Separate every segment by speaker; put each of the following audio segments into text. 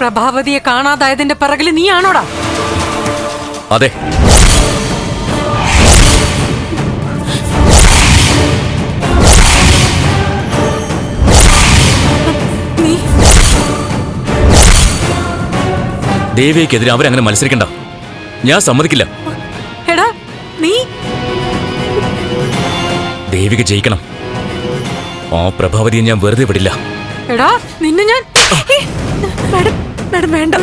Speaker 1: പ്രഭാവതിയെ കാണാതായതിന്റെ പിറകിൽ നീയാണോടാ?
Speaker 2: അതെ. ദേവിയക്കെതിരെ അവരങ്ങനെ മത്സരിക്കണ്ട. ഞാൻ സമ്മതിക്കില്ല.
Speaker 1: എടാ നീ?
Speaker 2: ദേവിക ജയിക്കണം. ആ പ്രഭാവതിയെ ഞാൻ വെറുതെ വിടില്ല.
Speaker 1: എടാ നിന്നെ ഞാൻ മാഡം വേണ്ട.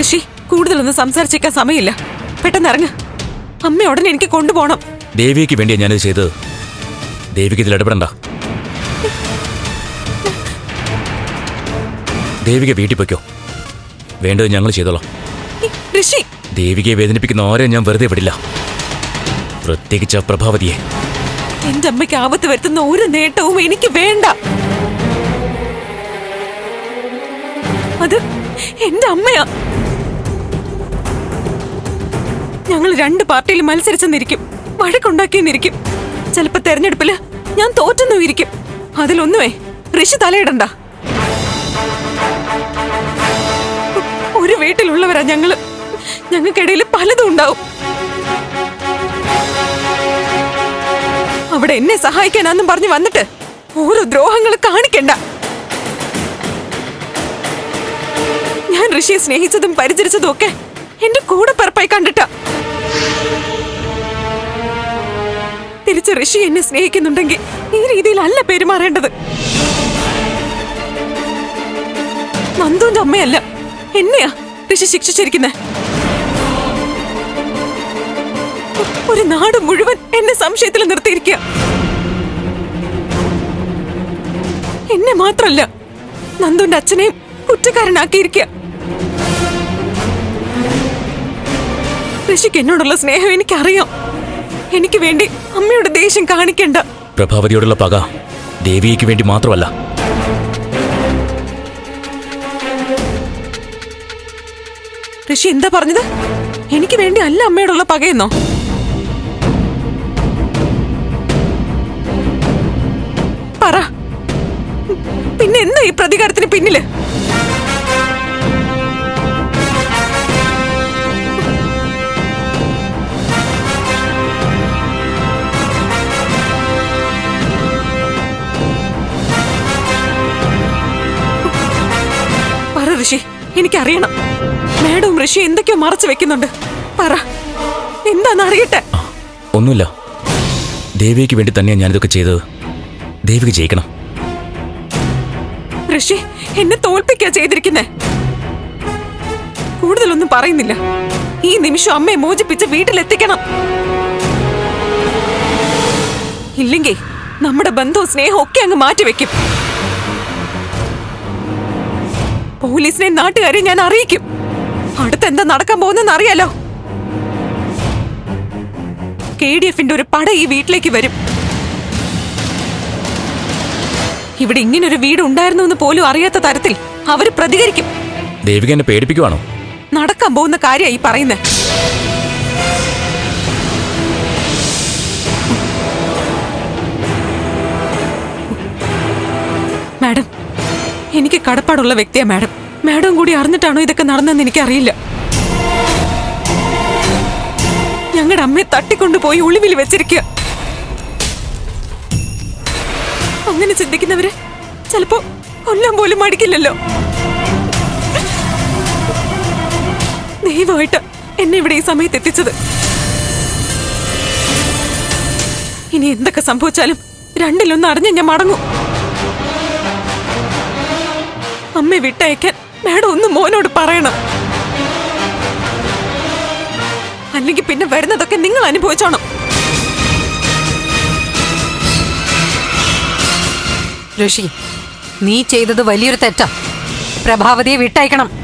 Speaker 1: ഋഷി കൂടുതലൊന്നും സംസാരിച്ചേക്കാൻ സമയമില്ല. പെട്ടെന്ന് ഇറങ്ങ. അമ്മ ഉടനെ എനിക്ക് കൊണ്ടുപോകണം.
Speaker 2: ദേവിക്ക് വേണ്ടിയാ ഞാനിത് ചെയ്തത്. ദേവിക്ക് ഇതിൽ ഇടപെടണ്ട. ദേവിക വീട്ടിൽ പൊയ്ക്കോ. വേണ്ടത് ഞങ്ങൾ ചെയ്തോളാം.
Speaker 1: ഋഷി
Speaker 2: ദേവികയെ വേദനിപ്പിക്കുന്ന ആരെയും ഞാൻ വെറുതെ വിടില്ല. പ്രത്യേകിച്ച് പ്രഭാവതിയെ.
Speaker 1: എന്റെ അമ്മയ്ക്ക് ആപത്ത് വരുത്തുന്ന ഒരു നേട്ടവും എനിക്ക് വേണ്ട. അത് എന്റെ അമ്മയാ. ഞങ്ങൾ രണ്ട് പാർട്ടിയിൽ മത്സരിച്ചെന്നിരിക്കും. വഴക്കുണ്ടാക്കിയെന്നിരിക്കും. ചിലപ്പോ തെരഞ്ഞെടുപ്പിൽ ഞാൻ തോറ്റെന്നും ഇരിക്കും അതിലൊന്നുമേ ഋഷി തലയിടണ്ട. ഒരു വീട്ടിലുള്ളവരാ ഞങ്ങൾ. ഞങ്ങൾക്കിടയിൽ പലതും ഉണ്ടാവും. അവിടെ എന്നെ സഹായിക്കാനാന്നും പറഞ്ഞു വന്നിട്ട് ഓരോ ദ്രോഹങ്ങൾ കാണിക്കണ്ട. ഞാൻ ഋഷിയെ സ്നേഹിച്ചതും പരിചരിച്ചതും ഒക്കെ എന്റെ കൂടെ പറപ്പായി കണ്ടിട്ട. തിരിച്ച് ഋഷി എന്നെ സ്നേഹിക്കുന്നുണ്ടെങ്കിൽ ഈ രീതിയിലല്ല പെരുമാറേണ്ടത്. നന്ദുവിന്റെ അമ്മയല്ല എന്നെയാ ഋഷി ശിക്ഷിച്ചിരിക്കുന്നത് ഒരു നാട് മുഴുവൻ എന്നെ സംശയത്തിൽ നിർത്തിയിരിക്കുക. എന്നെ മാത്രല്ല നന്ദുന്റെ അച്ഛനെയും കുറ്റക്കാരനാക്കിയിരിക്കുക. ഋഷിക്ക് എന്നോടുള്ള സ്നേഹം എനിക്കറിയാം. എനിക്ക് വേണ്ടി അമ്മയുടെ ദേഷ്യം കാണിക്കണ്ട.
Speaker 2: പ്രഭാവതിയോടുള്ള പക ദേവിക്ക് വേണ്ടി മാത്രമല്ല.
Speaker 1: ഋഷി എന്താ പറഞ്ഞത്? എനിക്ക് വേണ്ടി അല്ല അമ്മയോടുള്ള പകയെന്നോ? എന്താ ഈ പ്രതികാരത്തിന് പിന്നിൽ? പറ ഋഷി എനിക്കറിയണം. മാഡവും ഋഷി എന്തൊക്കെയോ മറച്ചു വെക്കുന്നുണ്ട്. പറ എന്താന്ന് അറിയട്ടെ?
Speaker 2: ഒന്നുമില്ല. ദേവിക്ക് വേണ്ടി തന്നെയാണ് ഞാനിതൊക്കെ ചെയ്തത്. ദേവിക്ക് ജയിക്കണം.
Speaker 1: ഋഷി എന്നെ തോൽപ്പിക്കുക ചെയ്തിരിക്കുന്നേ. കൂടുതലൊന്നും പറയുന്നില്ല. ഈ നിമിഷം അമ്മയെ മോചിപ്പിച്ച് വീട്ടിലെത്തിക്കണം. ഇല്ലെങ്കിൽ നമ്മുടെ ബന്ധവും സ്നേഹവും ഒക്കെ അങ്ങ് മാറ്റിവെക്കും പോലീസിനെ നാട്ടുകാരെ ഞാൻ അറിയിക്കും. അടുത്ത് എന്താ നടക്കാൻ പോകുന്നെന്ന് അറിയാലോ. കെ ഡി എഫിന്റെ ഒരു പട ഈ വീട്ടിലേക്ക് വരും. ഇവിടെ ഇങ്ങനൊരു വീട് ഉണ്ടായിരുന്നു എന്ന് പോലും അറിയാത്ത തരത്തിൽ അവർ പ്രതികരിക്കും.
Speaker 2: ദേവിക എന്നെ പേടിപ്പിക്കുവാണോ?
Speaker 1: നടക്കാൻ പോകുന്ന കാര്യമായി പറയുന്നത് മാഡം എനിക്ക് കടപ്പാടുള്ള വ്യക്തിയാ മാഡം. മാഡം കൂടി അറിഞ്ഞിട്ടാണോ ഇതൊക്കെ നടന്നെന്ന് എനിക്കറിയില്ല. ഞങ്ങളുടെ അമ്മയെ തട്ടിക്കൊണ്ടുപോയി ഒളിവിൽ വെച്ചിരിക്കുക അങ്ങനെ ചിന്തിക്കുന്നവര് ചിലപ്പോ കൊല്ലാൻ പോലും മടിക്കില്ലല്ലോ. ദൈവമായിട്ട് എന്നെ ഇവിടെ ഈ സമയത്ത് എത്തിച്ചത്. ഇനി എന്തൊക്കെ സംഭവിച്ചാലും രണ്ടിലൊന്ന് അറിഞ്ഞ് ഞാൻ മടങ്ങും. അമ്മ വിട്ടയക്കാൻ മാഡം ഒന്ന് മോനോട് പറയണം. അല്ലെങ്കിൽ പിന്നെ വരുന്നതൊക്കെ നിങ്ങൾ അനുഭവിച്ചോണം.
Speaker 3: ഋഷി നീ ചെയ്തത് വലിയൊരു തെറ്റാ. പ്രഭാവതിയെ വിട്ടയക്കണം.